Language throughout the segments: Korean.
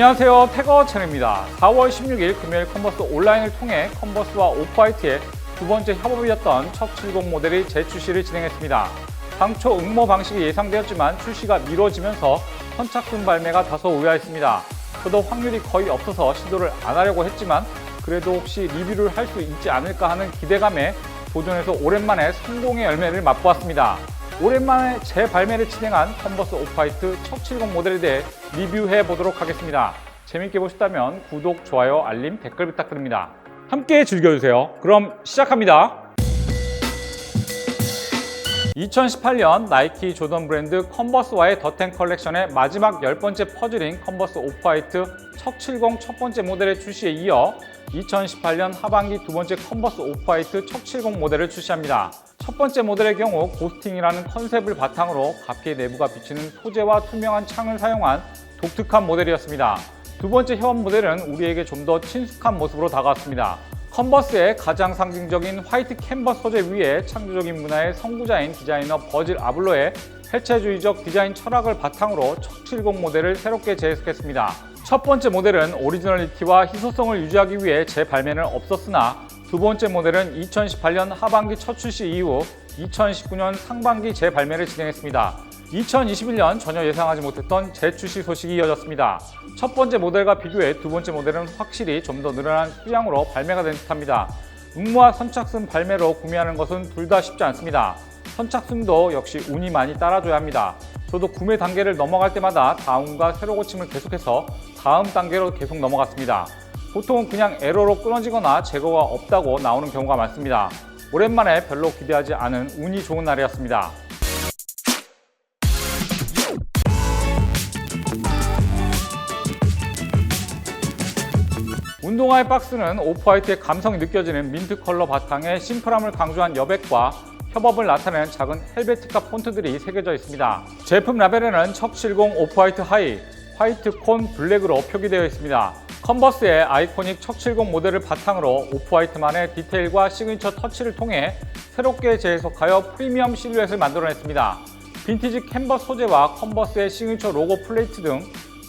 안녕하세요. 태거 채널입니다. 4월 16일 금요일 컨버스 온라인을 통해 컨버스와 오프화이트의 두 번째 협업이었던 척70 모델이 재출시를 진행했습니다. 당초 응모 방식이 예상되었지만 출시가 미뤄지면서 선착순 발매가 다소 의아했습니다. 저도 확률이 거의 없어서 시도를 안 하려고 했지만 그래도 혹시 리뷰를 할 수 있지 않을까 하는 기대감에 도전해서 오랜만에 성공의 열매를 맛보았습니다. 오랜만에 재발매를 진행한 컨버스 오프화이트 척70 모델에 대해 리뷰해 보도록 하겠습니다. 재밌게 보셨다면 구독, 좋아요, 알림, 댓글 부탁드립니다. 함께 즐겨주세요. 그럼 시작합니다. 2018년 나이키 조던 브랜드 컨버스와의 더텐 컬렉션의 마지막 열 번째 퍼즐인 컨버스 오프화이트 척70 첫 번째 모델의 출시에 이어 2018년 하반기 두 번째 컨버스 오프화이트 척70 모델을 출시합니다. 첫 번째 모델의 경우 고스팅이라는 컨셉을 바탕으로 가피의 내부가 비치는 소재와 투명한 창을 사용한 독특한 모델이었습니다. 두 번째 협업 모델은 우리에게 좀 더 친숙한 모습으로 다가왔습니다. 컨버스의 가장 상징적인 화이트 캔버스 소재 위에 창조적인 문화의 선구자인 디자이너 버질 아블로의 해체주의적 디자인 철학을 바탕으로 척70 모델을 새롭게 재해석했습니다. 첫 번째 모델은 오리지널리티와 희소성을 유지하기 위해 재발매는 없었으나 두 번째 모델은 2018년 하반기 첫 출시 이후 2019년 상반기 재발매를 진행했습니다. 2021년 전혀 예상하지 못했던 재출시 소식이 이어졌습니다. 첫 번째 모델과 비교해 두 번째 모델은 확실히 좀 더 늘어난 수량으로 발매가 된 듯합니다. 응모와 선착순 발매로 구매하는 것은 둘 다 쉽지 않습니다. 선착순도 역시 운이 많이 따라줘야 합니다. 저도 구매 단계를 넘어갈 때마다 다운과 새로 고침을 계속해서 다음 단계로 계속 넘어갔습니다. 보통은 그냥 에러로 끊어지거나 제거가 없다고 나오는 경우가 많습니다. 오랜만에 별로 기대하지 않은 운이 좋은 날이었습니다. 운동화의 박스는 오프화이트의 감성이 느껴지는 민트 컬러 바탕에 심플함을 강조한 여백과 협업을 나타내는 작은 헬베티카 폰트들이 새겨져 있습니다. 제품 라벨에는 척70 오프화이트 하이, 화이트 콘 블랙으로 표기되어 있습니다. 컨버스의 아이코닉 척70 모델을 바탕으로 오프화이트만의 디테일과 시그니처 터치를 통해 새롭게 재해석하여 프리미엄 실루엣을 만들어냈습니다. 빈티지 캔버스 소재와 컨버스의 시그니처 로고 플레이트 등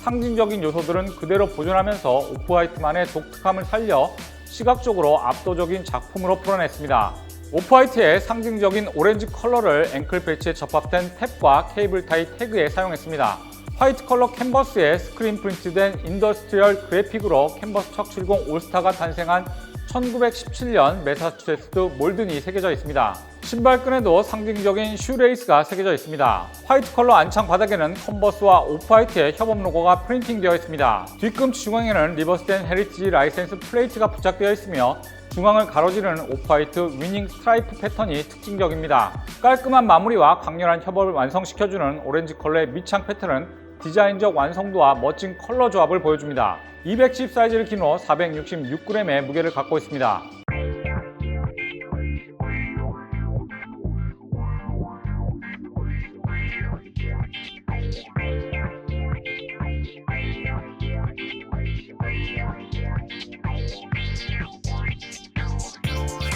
상징적인 요소들은 그대로 보존하면서 오프화이트만의 독특함을 살려 시각적으로 압도적인 작품으로 풀어냈습니다. 오프화이트의 상징적인 오렌지 컬러를 앵클 패치에 접합된 탭과 케이블 타이 태그에 사용했습니다. 화이트 컬러 캔버스에 스크린 프린트된 인더스트리얼 그래픽으로 캔버스 척70 올스타가 탄생한 1917년 매사추세츠 몰든이 새겨져 있습니다. 신발끈에 도 상징적인 슈레이스가 새겨져 있습니다. 화이트 컬러 안창 바닥에는 컨버스와 오프화이트의 협업 로고가 프린팅되어 있습니다. 뒤꿈치 중앙에는 리버스된 헤리티지 라이센스 플레이트가 부착되어 있으며 중앙을 가로지르는 오프화이트 위닝 스트라이프 패턴이 특징적입니다. 깔끔한 마무리와 강렬한 협업을 완성시켜주는 오렌지 컬러의 밑창 패턴은 디자인적 완성도와 멋진 컬러 조합을 보여줍니다. 210 사이즈를 기노 466g의 무게를 갖고 있습니다.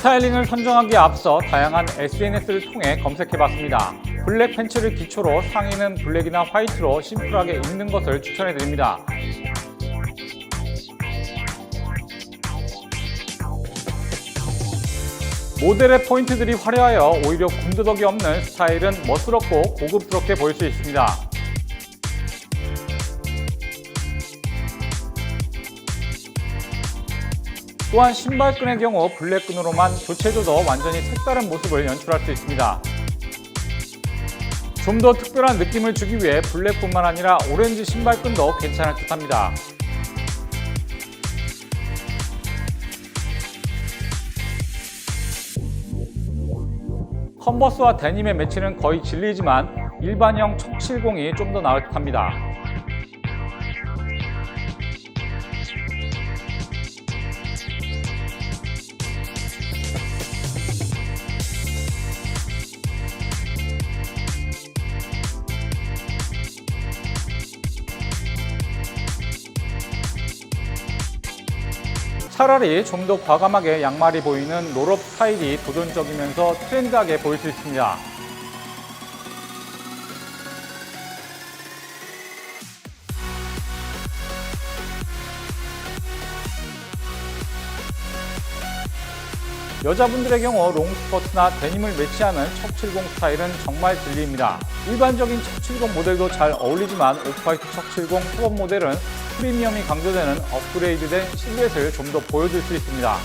스타일링을 선정하기에 앞서 다양한 SNS를 통해 검색해봤습니다. 블랙 팬츠를 기초로 상의는 블랙이나 화이트로 심플하게 입는 것을 추천해드립니다. 모델의 포인트들이 화려하여 오히려 군더더기 없는 스타일은 멋스럽고 고급스럽게 보일 수 있습니다. 또한 신발끈의 경우 블랙끈으로만 교체줘도 완전히 색다른 모습을 연출할 수 있습니다. 좀 더 특별한 느낌을 주기 위해 블랙뿐만 아니라 오렌지 신발끈도 괜찮을 듯합니다. 컨버스와 데님의 매치는 거의 진리지만 일반형 척70이 좀 더 나을 듯합니다. 차라리 좀 더 과감하게 양말이 보이는 롤업 스타일이 도전적이면서 트렌드하게 보일 수 있습니다. 여자분들의 경우 롱스커트나 데님을 매치하는 척70 스타일은 정말 진리입니다. 일반적인 척70 모델도 잘 어울리지만 오프화이트 척70 협업 모델은 프리미엄이 강조되는 업그레이드된 실루엣을 좀 더 보여줄 수 있습니다.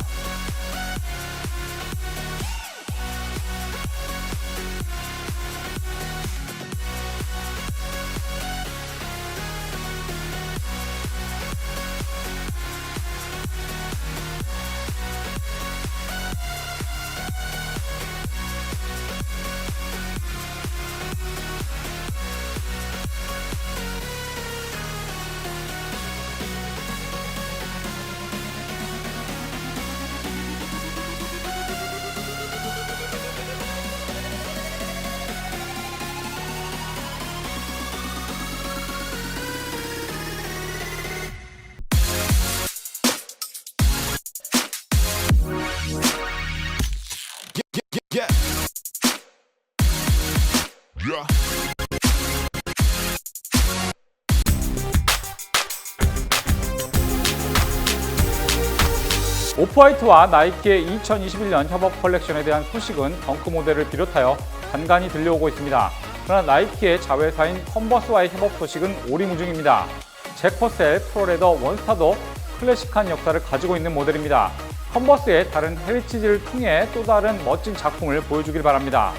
오프화이트와 나이키의 2021년 협업 컬렉션에 대한 소식은 덩크 모델을 비롯하여 간간히 들려오고 있습니다. 그러나 나이키의 자회사인 컨버스와의 협업 소식은 오리무중입니다. 잭퍼셀 프로레더 원스타도 클래식한 역사를 가지고 있는 모델입니다. 컨버스의 다른 헤리티지를 통해 또 다른 멋진 작품을 보여주길 바랍니다.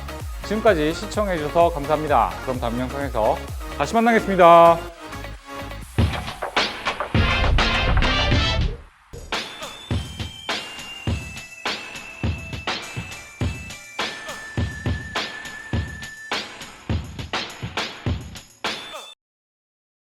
지금까지 시청해주셔서 감사합니다. 그럼 다음 영상에서 다시 만나겠습니다.